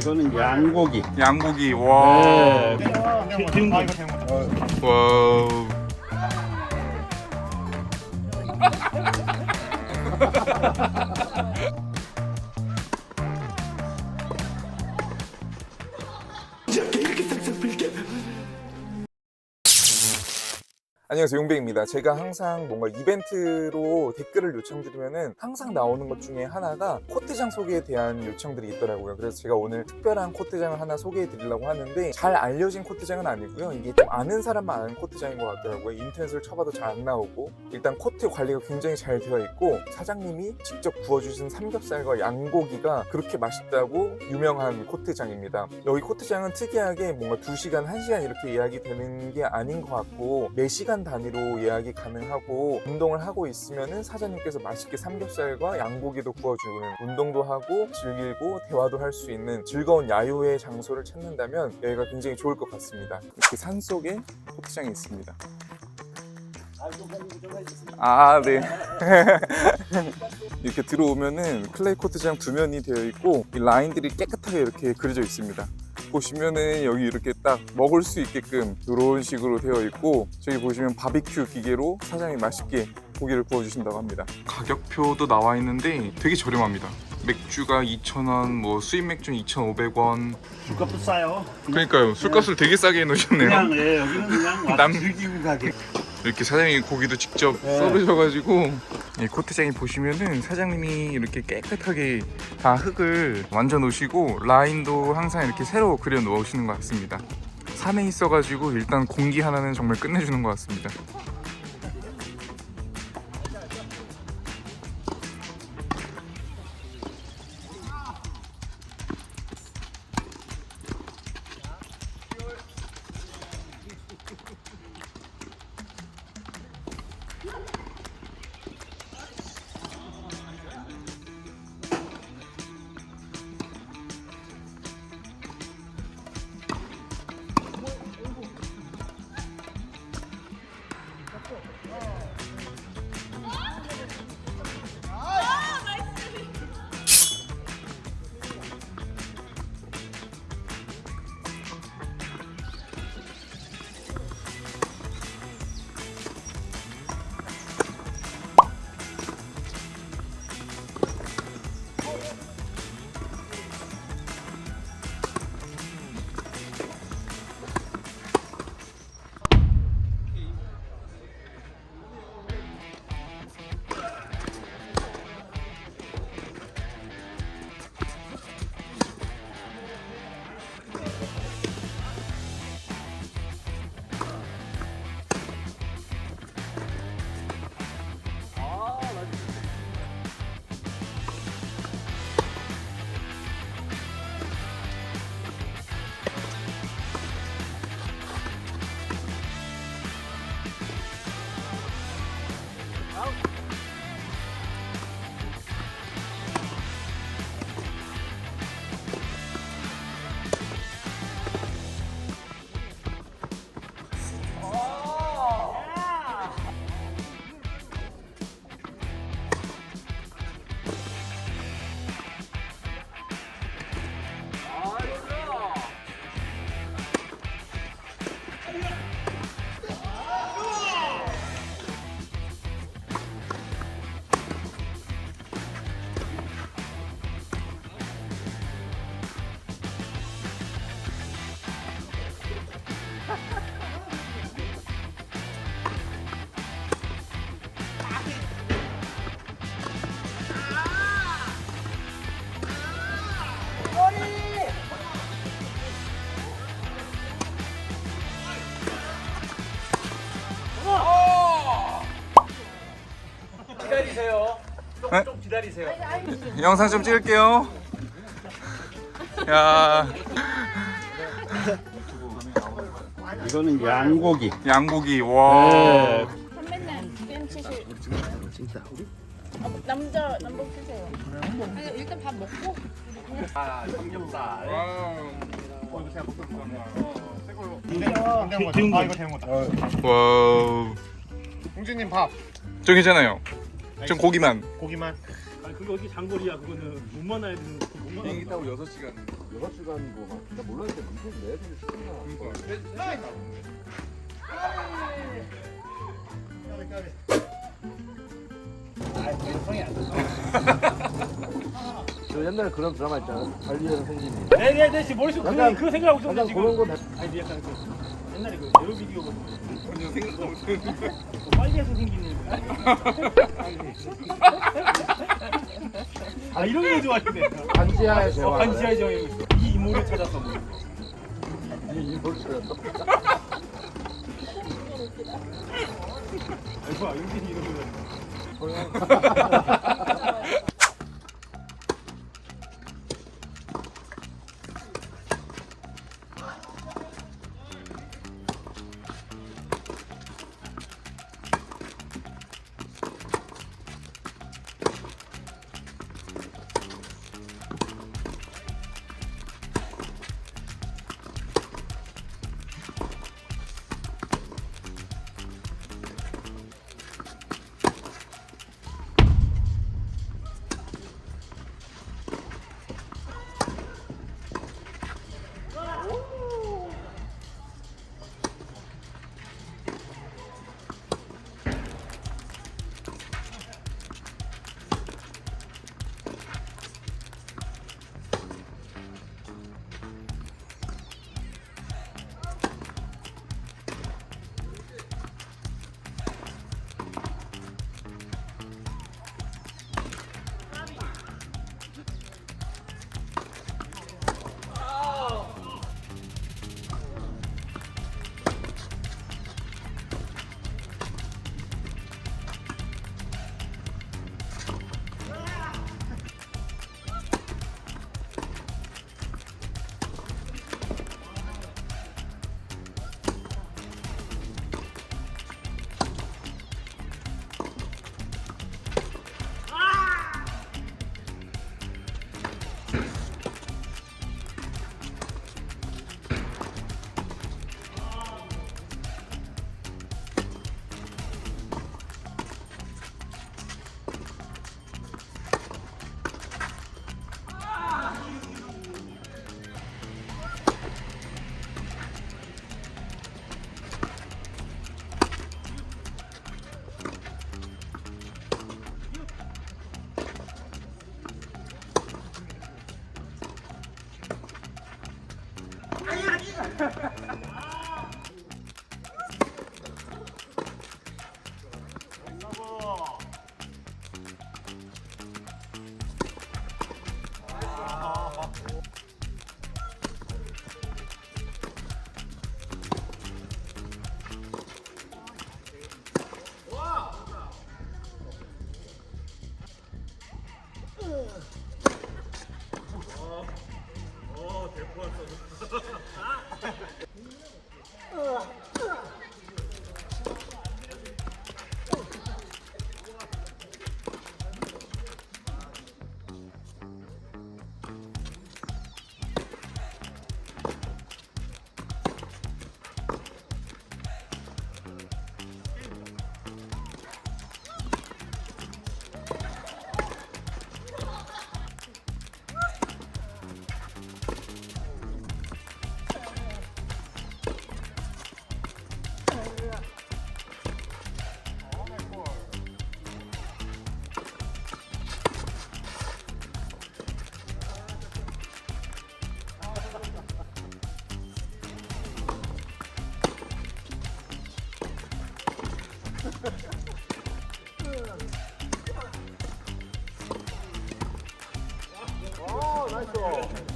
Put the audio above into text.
이거는 양고기. 양고기 와. 네. 와 안녕하세요 용배입니다. 제가 항상 뭔가 이벤트로 댓글을 요청드리면은 항상 나오는 것 중에 하나가 코트장 소개에 대한 요청들이 있더라고요. 그래서 제가 오늘 특별한 코트장을 하나 소개해 드리려고 하는데 잘 알려진 코트장은 아니고요. 이게 좀 아는 사람만 아는 코트장인 것 같더라고요. 인터넷을 쳐봐도 잘 안 나오고 일단 코트 관리가 굉장히 잘 되어 있고 사장님이 직접 구워주신 삼겹살과 양고기가 그렇게 맛있다고 유명한 코트장입니다. 여기 코트장은 특이하게 뭔가 2시간, 1시간 이렇게 예약이 되는 게 아닌 것 같고 4시간 단위로 예약이 가능하고 운동을 하고 있으면은 사장님께서 맛있게 삼겹살과 양고기도 구워주는 운동도 하고 즐기고 대화도 할 수 있는 즐거운 야유의 장소를 찾는다면 여기가 굉장히 좋을 것 같습니다 이렇게 산 속에 코트장이 있습니다 아, 네. 이렇게 들어오면은 클레이 코트장 두 면이 되어 있고 이 라인들이 깨끗하게 이렇게 그려져 있습니다. 보시면은 여기 이렇게 딱 먹을 수 있게끔 이런 식으로 되어 있고 저기 보시면 바비큐 기계로 사장님 맛있게 고기를 구워주신다고 합니다. 가격표도 나와 있는데 되게 저렴합니다. 맥주가 2,000원, 뭐 수입 맥주는 2,500원. 술값도 싸요. 그러니까요. 술값을 되게 싸게 해놓으셨네요. 그냥 예, 여기는 그냥 와서 남- 즐기고 가게. 이렇게 사장님이 고기도 직접 네. 썰으셔가지고 이 코트장에 보시면은 사장님이 이렇게 깨끗하게 다 흙을 완져 놓으시고 라인도 항상 이렇게 새로 그려 놓으시는 것 같습니다. 산에 있어가지고 일단 공기 하나는 정말 끝내주는 것 같습니다. 기다리세요. 네? 좀 기다리세요. 영상 좀 찍을게요. 야 이거는 양고기. 양고기 와. 네. 선배님 뱀 치실 어, 남자 남복 주세요 아니, 일단 밥 먹고 아, 삼겹살. 튀긴 거. 와우. 홍진님 밥저 괜찮아요. 전 고기만. 고기만 아니, 그거 어디 장거리야? 그거는 못 만나야 되는 거. 못 만나. 타고 6시간. 6시가 아니고 막 진짜 몰랐는데 무슨 내 돈이 시키나 저 옛날에 그런 드라마 있잖아 관리하는 성진이 네네네 지금 머릿속에 약간- 그, 그 생각하고 있었는데 약간 지금 그런 거 다- 아니 약간 그 옛날에 그 에어 비디오거든 전혀 생각 못했는데 빨개서 생기는 아 이런 거 좋아하시네. 반지하의 어, 제왕 반지하의 제왕 이거 있어. 이 이모를 찾았어 뭐. 이 벌써였어 아니 좋아 용진이 이런 거 어 나이스